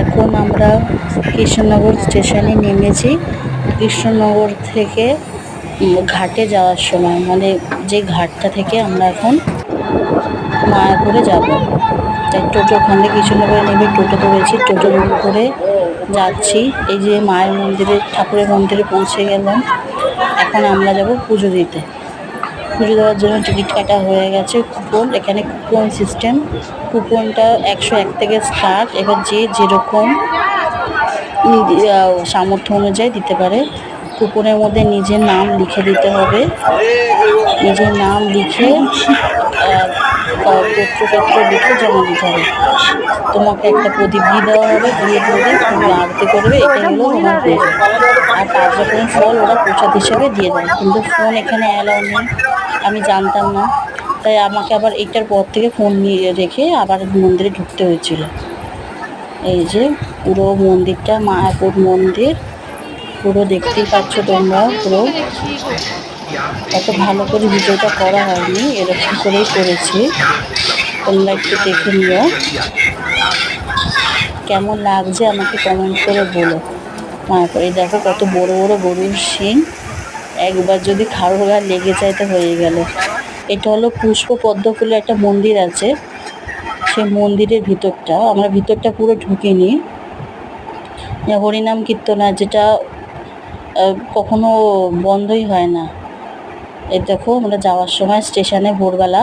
এখন আমরা কৃষ্ণনগর স্টেশনে নেমেছি। কৃষ্ণনগর থেকে ঘাটে যাওয়ার সময় মানে যে ঘাটটা থেকে আমরা এখন মায়াপুরে যাব। তাই টোটো, ওখানে কৃষ্ণনগরে নেমে টোটো ধরেছি টোটো করে যাচ্ছি। এই যে মায়ের মন্দিরে, ঠাকুরের মন্দিরে পৌঁছে গেলাম। এখন আমরা যাব পুজো দিতে। পুজো দেওয়ার জন্য টিকিট কাটা হয়ে গেছে কুপন। এখানে কুপন সিস্টেম। কুপনটা একশো এক থেকে স্টার্ট। এবার যে যেরকম সামর্থ্য অনুযায়ী দিতে পারে। কুপনের মধ্যে নিজের নাম লিখে দিতে হবে। নিজের নাম লিখে পত্রপত্র লিখে জমা দিতে হবে। তোমাকে একটা প্রদীপ দিয়ে দেওয়া হবে। দিয়ে প্রদীপ তুমি আরতি করবে। এটা হলো তোমার পুজো আর পাঁচ রকমের ফল ওরা প্রসাদ হিসেবে দিয়ে দেয় কিন্তু ফোন এখানে অ্যালাউ নেই। আমি জানতাম না। তাই আমাকে আবার এইটার পর থেকে ফোন নিয়ে রেখে আবার মন্দিরে ঢুকতে হয়েছিল। এই যে পুরো মন্দিরটা, মায়াপুর মন্দির। পুরো দেখতেই পাচ্ছ তোমরা, পুরো। এত ভালো করে ভিডিওটা করা হয়নি, এরকম করেই করেছি। তোমরা একটু দেখে নিও। কেমন লাগছে আমাকে কমেন্ট করে বলো। মায়াপুর, এই দেখো কত বড় বড় গরুর শিং। একবার যদি কারও গা লেগে যায় তো হয়ে গেল। এটা হলো পুষ্প পদ্ম ফুলের একটা মন্দির আছে। সে মন্দিরের ভিতরটা, আমরা ভিতরটা পুরো ঢুকিনি। হরিনাম কীর্তনা যেটা কখনো বন্ধই হয় না। এ দেখো, আমরা যাওয়ার সময় স্টেশনে ভোরবেলা